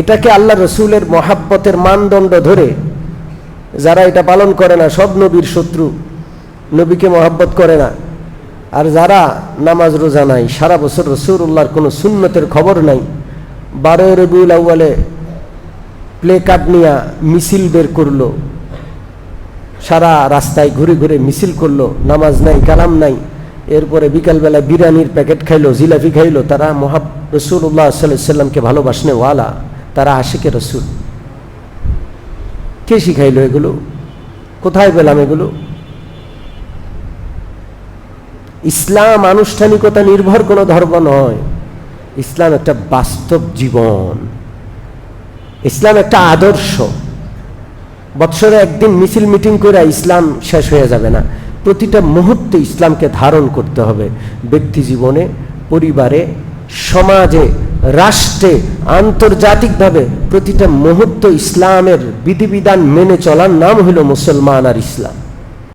এটাকে আল্লাহ রসুলের মহাব্বতের মানদণ্ড ধরে যারা এটা পালন করে না, সব নবীর শত্রু, নবীকে মহাব্বত করে না। আর যারা নামাজ রোজা নাই, সারা বছর রসুল রসুল্লাহর কোনো সুন্নতের খবর নাই, বারোই রবিউল আউ্বালে প্লে কার্ড নিয়ে মিছিল বের করল, সারা রাস্তায় ঘুরে ঘুরে মিছিল করল, নামাজ নাই, কালাম নাই, এরপরে বিকালবেলা বিরিয়ানির প্যাকেট খাইলো, জিলাপি খাইলো, তারা মহাব, রসুল্লাহ সাল্লামকে ভালোবাসনে ওয়ালা। তারা আশিকে রসুল। কে শিখাইলো এগুলো? কোথায় পেলাম এগুলো? ইসলাম আনুষ্ঠানিকতা নির্ভর কোনো ধর্ম নয়। ইসলাম একটা বাস্তব জীবন। ইসলাম একটা আদর্শ। বৎসরে একদিন মিছিল মিটিং করে ইসলাম শেষ হয়ে যাবে না। প্রতিটা মুহূর্তে ইসলামকে ধারণ করতে হবে। ব্যক্তি জীবনে, পরিবারে, সমাজে, রাষ্ট্রে আন্তর্জাতিকভাবে প্রতিটা মুহূর্ত ইসলামের বিধিবিধান মেনে চলার নাম হলো মুসলমান আর ইসলাম।